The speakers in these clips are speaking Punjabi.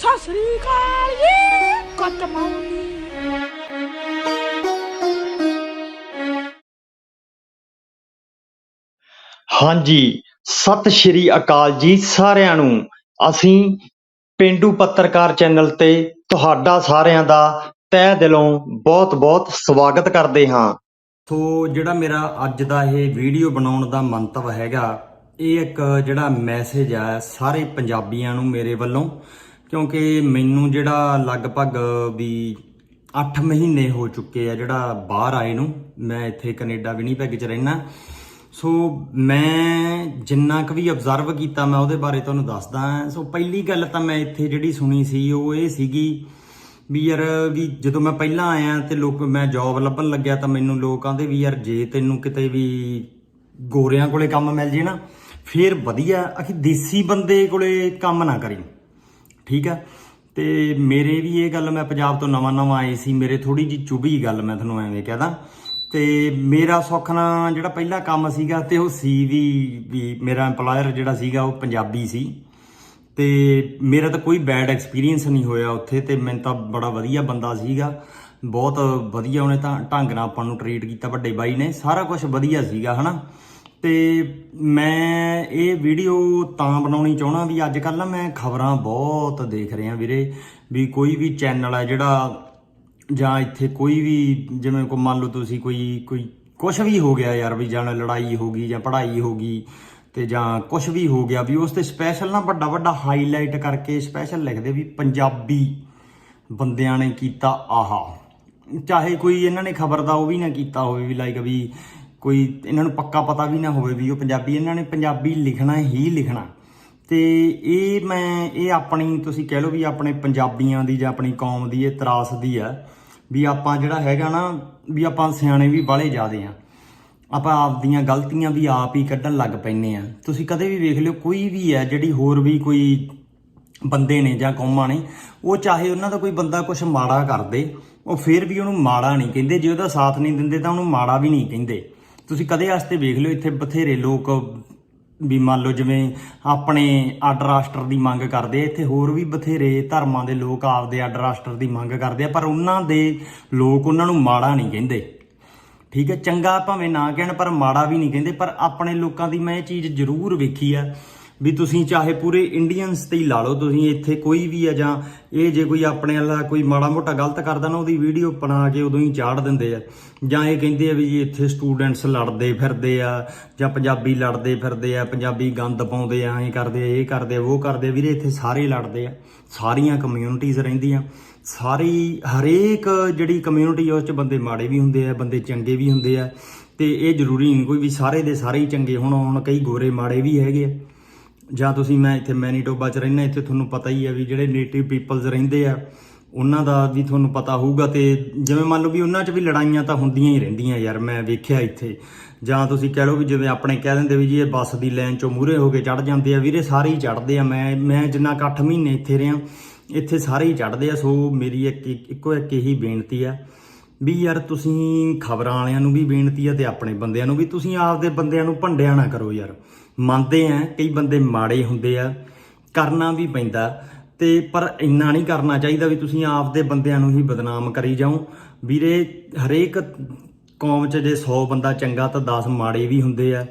ਸਤਿ ਸ੍ਰੀ ਅਕਾਲ ਜੀ ਮਾਰਨਿੰਗ ਹਾਂਜੀ ਸਤਿ ਸ਼੍ਰੀ ਅਕਾਲ ਜੀ ਸਾਰਿਆਂ ਨੂੰ। ਅਸੀਂ ਪਿੰਡੂ ਪੱਤਰਕਾਰ ਚੈਨਲ ਤੇ ਤੁਹਾਡਾ ਸਾਰਿਆਂ ਦਾ ਤਹਿ ਦਿਲੋਂ ਬਹੁਤ-ਬਹੁਤ ਸਵਾਗਤ ਕਰਦੇ ਹਾਂ। ਸੋ ਜਿਹੜਾ ਮੇਰਾ ਅੱਜ ਦਾ ਇਹ ਵੀਡੀਓ ਬਣਾਉਣ ਦਾ ਮੰਤਵ ਹੈਗਾ ਇਹ ਇੱਕ ਜਿਹੜਾ ਮੈਸੇਜ ਆ ਸਾਰੇ ਪੰਜਾਬੀਆਂ ਨੂੰ ਮੇਰੇ ਵੱਲੋਂ। ਕਿਉਂਕਿ ਮੈਨੂੰ ਜਿਹੜਾ ਲਗਭਗ ਵੀ 8 ਮਹੀਨੇ ਹੋ ਚੁੱਕੇ ਆ ਜਿਹੜਾ ਬਾਹਰ ਆਏ ਨੂੰ, ਮੈਂ ਇੱਥੇ ਕੈਨੇਡਾ ਵਿਨੀਪੈਗ 'ਚ ਰਹਿਣਾ ਸੋ ਮੈਂ ਜਿੰਨਾ ਕੁ ਵੀ ਅਬਜ਼ਰਵ ਕੀਤਾ ਮੈਂ ਉਹਦੇ ਬਾਰੇ ਤੁਹਾਨੂੰ ਦੱਸਦਾ। ਸੋ ਪਹਿਲੀ ਗੱਲ ਤਾਂ ਮੈਂ ਇੱਥੇ ਜਿਹੜੀ ਸੁਣੀ ਸੀ, ਉਹ ਇਹ ਸੀਗੀ ਵੀ ਯਾਰ ਵੀ ਜਦੋਂ ਮੈਂ ਪਹਿਲਾਂ ਆਇਆ ਤੇ ਲੋਕ, ਮੈਂ ਜੌਬ ਲੱਭਣ ਲੱਗਿਆ ਤਾਂ ਮੈਨੂੰ ਲੋਕ ਕਹਿੰਦੇ ਵੀ ਯਾਰ ਜੇ ਤੈਨੂੰ ਕਿਤੇ ਵੀ ਗੋਰਿਆਂ ਕੋਲੇ ਕੰਮ ਮਿਲ ਜੇ ਨਾ, ਫੇਰ ਵਧੀਆ। ਅਖੀ ਦੇਸੀ ਬੰਦੇ ਕੋਲੇ ਕੰਮ ਨਾ ਕਰੀ। ਠੀਕ ਆ? ਤੇ ਮੇਰੇ ਵੀ ਇਹ ਗੱਲ ਮੈਂ ਪੰਜਾਬ ਤੋਂ ਨਵਾਂ ਨਵਾਂ ਆਏ ਸੀ, ਮੇਰੇ ਥੋੜੀ ਜੀ ਚੁਭੀ ਗੱਲ ਮੈਂ ਤੁਹਾਨੂੰ ਐਵੇਂ ਕਹਦਾ ਤੇ ਮੇਰਾ ਸੁੱਖ ਜਿਹੜਾ ਪਹਿਲਾ ਕੰਮ ਸੀਗਾ ਤੇ ਉਹ ਸੀ ਵੀ ਵੀ ਮੇਰਾ EMPLOYER ਜਿਹੜਾ ਸੀਗਾ ਉਹ ਪੰਜਾਬੀ ਸੀ। ਤੇ ਮੇਰਾ ਤਾਂ ਕੋਈ ਬੈਡ ਐਕਸਪੀਰੀਅੰਸ ਨਹੀਂ ਹੋਇਆ ਉੱਥੇ ਤੇ ਮੈਨੂੰ ਤਾਂ ਬੜਾ ਵਧੀਆ ਬੰਦਾ ਸੀਗਾ। ਬਹੁਤ ਵਧੀਆ ਉਹਨੇ ਤਾਂ ਢੰਗ ਨਾਲ ਆਪਾਂ ਨੂੰ ਟਰੀਟ ਕੀਤਾ ਵੱਡੇ ਬਾਈ ਨੇ, ਸਾਰਾ ਕੁਝ ਵਧੀਆ ਸੀਗਾ, ਹਨਾ? ਤੇ ਮੈਂ ਇਹ ਵੀਡੀਓ ਤਾਂ ਬਣਾਉਣੀ ਚਾਹਣਾ ਵੀ ਅੱਜ ਕੱਲ ਨਾ ਮੈਂ ਖਬਰਾਂ ਬਹੁਤ ਦੇਖ ਰਿਹਾ ਵੀਰੇ, ਵੀ ਕੋਈ ਵੀ ਚੈਨਲ ਹੈ ਜਿਹੜਾ ਜਾਂ ਇੱਥੇ ਕੋਈ ਵੀ ਜਿਵੇਂ ਕੋ ਮੰਨ ਲਓ ਤੁਸੀਂ ਕੋਈ ਕੋਈ ਕੁਝ ਵੀ ਹੋ ਗਿਆ ਯਾਰ ਵੀ ਜਾਂ ਲੜਾਈ ਹੋ ਗਈ ਜਾਂ ਪੜ੍ਹਾਈ ਹੋ ਗਈ ਤੇ ਜਾਂ ਕੁਝ ਵੀ ਹੋ ਗਿਆ ਵੀ ਉਸ ਤੇ ਸਪੈਸ਼ਲ ਨਾ ਵੱਡਾ ਵੱਡਾ ਹਾਈਲਾਈਟ ਕਰਕੇ ਸਪੈਸ਼ਲ ਲਿਖਦੇ ਵੀ ਪੰਜਾਬੀ ਬੰਦਿਆਂ ਨੇ ਕੀਤਾ ਆਹਾ। ਚਾਹੇ ਕੋਈ ਇਹਨਾਂ ਨੇ ਖਬਰ ਦਾ ਉਹ ਵੀ ਨਾ ਕੀਤਾ ਹੋਵੇ ਵੀ ਲਾਈਕ ਵੀ ਕੋਈ ਇਹਨਾਂ ਨੂੰ ਪੱਕਾ ਪਤਾ ਵੀ ਨਾ ਹੋਵੇ ਵੀ ਉਹ ਪੰਜਾਬੀ, ਇਹਨਾਂ ਨੇ ਪੰਜਾਬੀ ਲਿਖਣਾ ਹੀ ਲਿਖਣਾ। ਤੇ ਇਹ ਮੈਂ, ਇਹ ਆਪਣੀ, ਤੁਸੀਂ ਕਹਿ ਲਓ ਵੀ ਆਪਣੇ ਪੰਜਾਬੀਆਂ ਦੀ ਜਾਂ ਆਪਣੀ ਕੌਮ ਦੀ ਇਹ ਤਰਾਸ ਦੀ ਆ, ਵੀ ਆਪਾਂ ਜਿਹੜਾ ਹੈਗਾ ਨਾ, ਵੀ ਆਪਾਂ ਸਿਆਣੇ ਵੀ ਬਾਲੇ ਜ਼ਿਆਦੇ ਆ। ਆਪਾਂ ਆਪਦੀਆਂ ਗਲਤੀਆਂ ਵੀ ਆਪ ਹੀ ਕੱਢਣ ਲੱਗ ਪੈਨੇ ਆ। ਤੁਸੀਂ ਕਦੇ ਵੀ ਵੇਖ ਲਿਓ, ਕੋਈ ਵੀ ਹੈ ਜਿਹੜੀ ਹੋਰ ਵੀ ਕੋਈ ਬੰਦੇ ਨੇ ਜਾਂ ਕੌਮਾਂ ਨੇ, ਉਹ ਚਾਹੇ ਉਹਨਾਂ ਦਾ ਕੋਈ ਬੰਦਾ ਕੁਝ ਮਾੜਾ ਕਰਦੇ ਉਹ ਫਿਰ ਵੀ ਉਹਨੂੰ ਮਾੜਾ ਨਹੀਂ ਕਹਿੰਦੇ। ਜੇ ਉਹਦਾ ਸਾਥ ਨਹੀਂ ਦਿੰਦੇ ਤਾਂ ਉਹਨੂੰ ਮਾੜਾ ਵੀ ਨਹੀਂ ਕਹਿੰਦੇ। ਤੁਸੀਂ ਕਦੇ ਵਾਸਤੇ ਵੇਖ ਲਿਓ, ਇੱਥੇ ਬਥੇਰੇ ਲੋਕ ਵੀ ਮੰਨ ਲਓ ਜਿਵੇਂ ਆਪਣੇ ਅੱਡ ਰਾਸ਼ਟਰ ਦੀ ਮੰਗ ਕਰਦੇ ਆ, ਇੱਥੇ ਹੋਰ ਵੀ ਬਥੇਰੇ ਧਰਮਾਂ ਦੇ ਲੋਕ ਆਪਦੇ ਅੱਡ ਰਾਸ਼ਟਰ ਦੀ ਮੰਗ ਕਰਦੇ ਆ, ਪਰ ਉਹਨਾਂ ਦੇ ਲੋਕ ਉਹਨਾਂ ਨੂੰ ਮਾੜਾ ਨਹੀਂ ਕਹਿੰਦੇ। ਠੀਕ ਹੈ, ਚੰਗਾ ਭਾਵੇਂ ਨਾ ਕਹਿਣ, ਪਰ ਮਾੜਾ ਵੀ ਨਹੀਂ ਕਹਿੰਦੇ, ਪਰ ਆਪਣੇ ਲੋਕਾਂ ਦੀ ਮੈਂ ਇਹ ਚੀਜ਼ ਜ਼ਰੂਰ ਵੇਖੀ ਆ ਵੀ ਤੁਸੀਂ ਚਾਹੇ ਪੂਰੇ ਇੰਡੀਅਨਸ ਤੇ ਹੀ ਲਾ ਲਓ, ਤੁਸੀਂ ਇੱਥੇ ਕੋਈ ਵੀ ਆ ਜਾਂ ਇਹ ਜੇ ਕੋਈ ਆਪਣੇ ਵਾਲਾ ਕੋਈ ਮਾੜਾ ਮੋਟਾ ਗਲਤ ਕਰਦਾ ਨਾ, ਉਹਦੀ ਵੀਡੀਓ ਬਣਾ ਕੇ ਉਦੋਂ ਹੀ ਚਾੜ ਦਿੰਦੇ ਆ। ਜਾਂ ਇਹ ਕਹਿੰਦੇ ਆ ਵੀ ਜੀ ਇੱਥੇ ਸਟੂਡੈਂਟਸ ਲੜਦੇ ਫਿਰਦੇ ਆ, ਜਾਂ ਪੰਜਾਬੀ ਲੜਦੇ ਫਿਰਦੇ ਆ, ਪੰਜਾਬੀ ਗੰਦ ਪਾਉਂਦੇ ਆ, ਐਂ ਕਰਦੇ ਆ, ਇਹ ਕਰਦੇ ਆ, ਉਹ ਕਰਦੇ ਆ। ਵੀਰੇ, ਇੱਥੇ ਸਾਰੇ ਲੜਦੇ ਆ। ਸਾਰੀਆਂ ਕਮਿਊਨਿਟੀਆਂ ਰਹਿੰਦੀਆਂ। ਸਾਰੀ ਹਰੇਕ ਜਿਹੜੀ ਕਮਿਊਨਿਟੀ ਉਸ ਚ ਬੰਦੇ ਮਾੜੇ ਵੀ ਹੁੰਦੇ ਆ, ਬੰਦੇ ਚੰਗੇ ਵੀ ਹੁੰਦੇ ਆ। ਤੇ ਇਹ ਜ਼ਰੂਰੀ ਨਹੀਂ ਕੋਈ ਵੀ ਸਾਰੇ ਦੇ ਸਾਰੇ ਹੀ ਚੰਗੇ ਹੋਣ, ਹੁਣ ਕਈ ਗੋਰੇ ਮਾੜੇ ਵੀ ਹੈਗੇ ਆ। ਜਾਂ ਤੁਸੀਂ ਮੈਂ ਇੱਥੇ ਮੈਨੀਟੋਬਾ ਚ ਰਹਿਣਾ ਇੱਥੇ ਤੁਹਾਨੂੰ ਪਤਾ ਹੀ ਹੈ ਵੀ ਜਿਹੜੇ ਨੇਟਿਵ ਪੀਪਲਸ ਰਹਿੰਦੇ ਆ, ਉਹਨਾਂ ਦਾ ਵੀ ਤੁਹਾਨੂੰ ਪਤਾ ਹੋਊਗਾ ਤੇ ਜਿਵੇਂ ਮੰਨ ਲਓ ਵੀ ਉਹਨਾਂ 'ਚ ਵੀ ਲੜਾਈਆਂ ਤਾਂ ਹੁੰਦੀਆਂ ਹੀ ਰਹਿੰਦੀਆਂ ਯਾਰ, ਮੈਂ ਵੇਖਿਆ ਇੱਥੇ। ਜਾਂ ਤੁਸੀਂ ਕਹਿ ਲਓ ਵੀ ਜਿਵੇਂ ਆਪਣੇ ਕਹਿ ਦਿੰਦੇ ਵੀ ਜੀ ਇਹ ਬੱਸ ਦੀ ਲਾਈਨ 'ਚੋਂ ਮੂਹਰੇ ਹੋ ਕੇ ਚੜ ਜਾਂਦੇ ਆ, ਵੀਰੇ ਸਾਰੇ ਹੀ ਚੜਦੇ ਆ, ਮੈਂ ਮੈਂ ਜਿੰਨਾ ਕੁ 8 ਮਹੀਨੇ ਇੱਥੇ ਰਿਹਾ, ਇੱਥੇ ਸਾਰੇ ਹੀ ਚੜਦੇ ਆ, ਸੋ ਮੇਰੀ ਇੱਕ, ਇੱਕੋ ਇੱਕ ਇਹੀ ਬੇਨਤੀ ਆ ਵੀ ਯਾਰ ਤੁਸੀਂ ਖਬਰਾਂ ਵਾਲਿਆਂ ਨੂੰ ਵੀ ਬੇਨਤੀ ਆ ਤੇ ਆਪਣੇ ਬੰਦਿਆਂ ਨੂੰ ਵੀ, ਤੁਸੀਂ ਆਪਦੇ ਬੰਦਿਆਂ ਨੂੰ ਭੰਡਿਆ ਨਾ ਕਰੋ ਯਾਰ। ਮੰਨਦੇ ਆ, ਕਈ ਬੰਦੇ ਮਾੜੇ ਹੁੰਦੇ ਆ, ਕਰਨਾ ਵੀ ਪੈਂਦਾ। ਤੇ ਪਰ ਇੰਨਾ ਨਹੀਂ ਕਰਨਾ ਚਾਹੀਦਾ ਵੀ ਤੁਸੀਂ ਆਪਦੇ ਬੰਦਿਆਂ ਨੂੰ ਹੀ ਬਦਨਾਮ ਕਰੀ ਜਾਓ। ਵੀਰੇ, ਹਰੇਕ ਕੌਮ 'ਚ ਜੇ 100 ਬੰਦਾ ਚੰਗਾ ਤਾਂ 10 ਮਾੜੇ ਵੀ ਹੁੰਦੇ ਆ।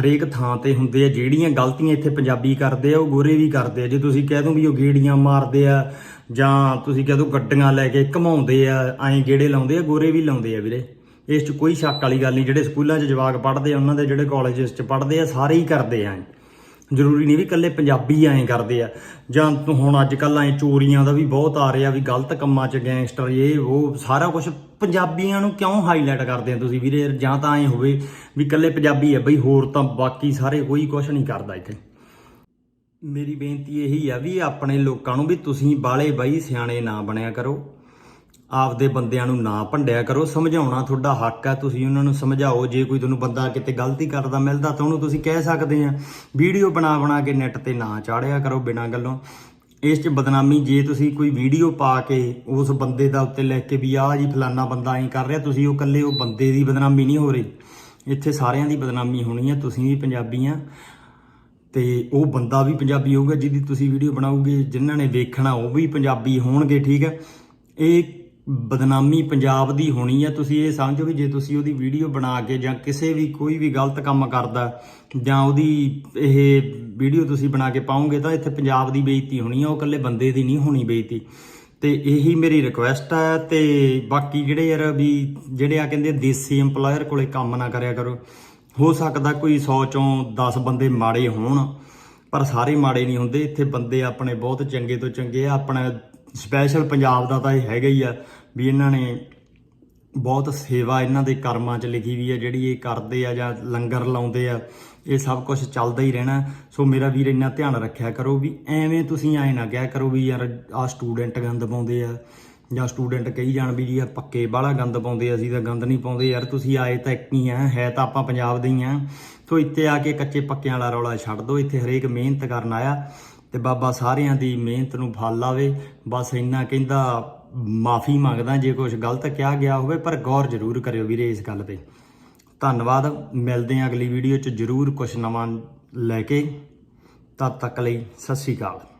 ਹਰੇਕ ਥਾਂ ਤੇ ਹੁੰਦੇ ਆ, ਜਿਹੜੀਆਂ ਗਲਤੀਆਂ ਇੱਥੇ ਪੰਜਾਬੀ ਕਰਦੇ ਆ, ਉਹ ਗੋਰੇ ਵੀ ਕਰਦੇ ਆ। ਜੇ ਤੁਸੀਂ ਕਹਿ ਦੋ ਵੀ ਉਹ ਗੇੜੀਆਂ ਮਾਰਦੇ ਆ, ਜਾਂ ਤੁਸੀਂ ਕਹਿ ਦੋ ਗੱਡੀਆਂ ਲੈ ਕੇ ਘਮਾਉਂਦੇ ਆ, ਐਂ ਗੇੜੇ ਲਾਉਂਦੇ ਆ, ਗੋਰੇ ਵੀ ਲਾਉਂਦੇ ਆ ਵੀਰੇ। ਇਸ 'ਚ ਕੋਈ ਸ਼ੱਕ ਵਾਲੀ ਗੱਲ ਨਹੀਂ, ਜਿਹੜੇ ਸਕੂਲਾਂ 'ਚ ਜਵਾਕ ਪੜ੍ਹਦੇ ਆ, ਉਹਨਾਂ ਦੇ ਜਿਹੜੇ ਕਾਲਜਸ 'ਚ ਪੜ੍ਹਦੇ ਆ, ਸਾਰੇ ਹੀ ਕਰਦੇ ਆ ਐਂ। ਜ਼ਰੂਰੀ ਨਹੀਂ ਵੀ ਇਕੱਲੇ ਪੰਜਾਬੀ ਐਂ ਕਰਦੇ ਆ। ਜਾਂ ਹੁਣ ਅੱਜ ਕੱਲ ਐ ਚੋਰੀਆਂ ਦਾ ਵੀ ਬਹੁਤ ਆ ਰਿਹਾ ਵੀ ਗਲਤ ਕੰਮਾਂ 'ਚ ਗੈਂਗਸਟਰ ਇਹ, ਉਹ, ਸਾਰਾ ਕੁਝ ਪੰਜਾਬੀਆਂ ਨੂੰ ਕਿਉਂ ਹਾਈਲਾਈਟ ਕਰਦੇ ਆ ਤੁਸੀਂ ਵੀਰੇ? ਜਾਂ ਤਾਂ ਐ ਹੋਵੇ ਵੀ ਇਕੱਲੇ ਪੰਜਾਬੀ ਆ, ਬਈ ਹੋਰ ਤਾਂ ਬਾਕੀ ਸਾਰੇ ਕੋਈ ਕੁਝ ਨਹੀਂ ਕਰਦਾ ਇੱਥੇ। ਮੇਰੀ ਬੇਨਤੀ ਇਹੀ ਆ ਵੀ ਆਪਣੇ ਲੋਕਾਂ ਨੂੰ ਵੀ ਤੁਸੀਂ ਬਾਲੇ ਬਾਈ ਸਿਆਣੇ ਨਾ ਬਣਿਆ ਕਰੋ। ਆਪਦੇ ਬੰਦਿਆਂ ਨੂੰ ਨਾ ਭੰਡਿਆ ਕਰੋ, ਸਮਝਾਉਣਾ ਤੁਹਾਡਾ ਹੱਕ ਹੈ, ਤੁਸੀਂ ਉਹਨਾਂ ਨੂੰ ਸਮਝਾਓ, ਜੇ ਕੋਈ ਤੁਹਾਨੂੰ ਬੰਦਾ ਕਿਤੇ ਗਲਤੀ ਕਰਦਾ ਮਿਲਦਾ ਤਾਂ ਉਹਨੂੰ ਤੁਸੀਂ ਕਹਿ ਸਕਦੇ ਆ। ਵੀਡੀਓ ਬਣਾ ਬਣਾ ਕੇ ਨੈਟ ਤੇ ਨਾ ਚਾੜਿਆ ਕਰੋ ਬਿਨਾਂ ਗੱਲੋਂ। ਇਸ 'ਚ ਬਦਨਾਮੀ, ਜੇ ਤੁਸੀਂ ਕੋਈ ਵੀਡੀਓ ਪਾ ਕੇ ਉਸ ਬੰਦੇ ਦਾ ਉੱਤੇ ਲਿਖ ਕੇ ਵੀ ਆਹ ਜੀ ਫਲਾਨਾ ਬੰਦਾ ਐਂ ਕਰ ਰਿਹਾ, ਤੁਸੀਂ ਉਹ ਇਕੱਲੇ ਉਹ ਬੰਦੇ ਦੀ ਬਦਨਾਮੀ ਨਹੀਂ ਹੋ ਰਹੀ। ਇੱਥੇ ਸਾਰਿਆਂ ਦੀ ਬਦਨਾਮੀ ਹੋਣੀ ਹੈ ਤੁਸੀਂ ਵੀ ਪੰਜਾਬੀ ਆ। ਤੇ ਉਹ ਬੰਦਾ ਵੀ ਪੰਜਾਬੀ ਹੋਊਗਾ, ਜਿਹਦੀ ਤੁਸੀਂ ਵੀਡੀਓ ਬਣਾਓਗੇ, ਜਿਨ੍ਹਾਂ ਨੇ ਵੇਖਣਾ ਉਹ ਵੀ ਪੰਜਾਬੀ ਹੋਣਗੇ, ਠੀਕ ਹੈ। ਇਹ ਬਦਨਾਮੀ ਪੰਜਾਬ ਦੀ ਹੋਣੀ ਹੈ ਤੁਸੀਂ ਇਹ ਸਮਝੋ ਵੀ ਜੇ ਤੁਸੀਂ ਉਹਦੀ ਵੀਡੀਓ ਬਣਾ ਕੇ ਜਾਂ ਕਿਸੇ ਵੀ ਕੋਈ ਵੀ ਗਲਤ ਕੰਮ ਕਰਦਾ, ਜਾਂ ਉਹਦੀ ਇਹ ਵੀਡੀਓ ਤੁਸੀਂ ਬਣਾ ਕੇ ਪਾਓਗੇ ਤਾਂ ਇੱਥੇ ਪੰਜਾਬ ਦੀ ਬੇਇੱਜ਼ਤੀ ਹੋਣੀ ਹੈ ਉਹ ਇਕੱਲੇ ਬੰਦੇ ਦੀ ਨਹੀਂ ਹੋਣੀ ਬੇਇੱਜ਼ਤੀ। ਤੇ ਇਹੀ ਮੇਰੀ ਰਿਕੁਐਸਟ ਹੈ ਤੇ ਬਾਕੀ ਜਿਹੜੇ ਯਾਰ ਵੀ ਜਿਹੜੇ ਆ ਕਹਿੰਦੇ ਦੇਸੀ EMPLOYER ਕੋਲੇ ਕੰਮ ਨਾ ਕਰਿਆ ਕਰੋ। ਹੋ ਸਕਦਾ ਕੋਈ 100 ਚੋਂ 10 ਬੰਦੇ ਮਾੜੇ ਹੋਣ, ਪਰ ਸਾਰੇ ਮਾੜੇ ਨਹੀਂ ਹੁੰਦੇ। ਇੱਥੇ ਬੰਦੇ ਆਪਣੇ ਬਹੁਤ ਚੰਗੇ ਤੋਂ ਚੰਗੇ ਆ, ਆਪਣਾ ਸਪੈਸ਼ਲ ਪੰਜਾਬ ਦਾ ਤਾਂ ਇਹ ਹੈਗਾ ਹੀ ਆ ਵੀ ਇਹਨਾਂ ਨੇ ਬਹੁਤ ਸੇਵਾ ਇਹਨਾਂ ਦੇ ਕਰਮਾਂ 'ਚ ਲਿਖੀ ਵੀ ਆ, ਜਿਹੜੀ ਇਹ ਕਰਦੇ ਆ ਜਾਂ ਲੰਗਰ ਲਾਉਂਦੇ ਆ, ਇਹ ਸਭ ਕੁਝ ਚੱਲਦਾ ਹੀ ਰਹਿਣਾ। ਸੋ ਮੇਰਾ ਵੀਰ ਇੰਨਾ ਧਿਆਨ ਰੱਖਿਆ ਕਰੋ ਵੀ ਐਵੇਂ ਤੁਸੀਂ ਐ ਨਾ ਕਿਹਾ ਕਰੋ ਵੀ ਯਾਰ ਆ ਸਟੂਡੈਂਟ ਗੰਦ ਪਾਉਂਦੇ ਆ ਜਾਂ ਸਟੂਡੈਂਟ ਕਹੀ ਜਾਣ ਵੀ ਜੀ ਆ ਪੱਕੇ ਬਾਹਲਾ ਗੰਦ ਪਾਉਂਦੇ ਆ, ਅਸੀਂ ਤਾਂ ਗੰਦ ਨਹੀਂ ਪਾਉਂਦੇ। ਯਾਰ ਤੁਸੀਂ ਆਏ ਤਾਂ ਇੱਕ ਹੀ ਆ, ਹੈ ਤਾਂ ਆਪਾਂ ਪੰਜਾਬ ਦੇ ਹੀ ਆ। ਸੋ ਇੱਥੇ ਆ ਕੇ ਕੱਚੇ ਪੱਕਿਆਂ ਵਾਲਾ ਰੌਲਾ ਛੱਡ ਦਿਓ, ਇੱਥੇ ਹਰੇਕ ਮਿਹਨਤ ਕਰਨ ਆਇਆ। ਤੇ ਬਾਬਾ ਸਾਰਿਆਂ ਦੀ ਮਿਹਨਤ ਨੂੰ ਫਲ ਲਾਵੇ। ਬਸ ਇੰਨਾ ਕਹਿੰਦਾ, ਮਾਫੀ ਮੰਗਦਾ ਜੇ ਕੁਝ ਗਲਤ ਕਿਹਾ ਗਿਆ ਹੋਵੇ, ਪਰ ਗੌਰ ਜ਼ਰੂਰ ਕਰਿਓ ਵੀਰੇ ਇਸ ਗੱਲ ਤੇ। ਧੰਨਵਾਦ। ਮਿਲਦੇ ਹਾਂ ਅਗਲੀ ਵੀਡੀਓ 'ਚ। ਜ਼ਰੂਰ ਕੁਝ ਨਵਾਂ ਲੈ ਕੇ। ਤਦ ਤੱਕ ਲਈ ਸਤਿ ਸ਼੍ਰੀ ਅਕਾਲ।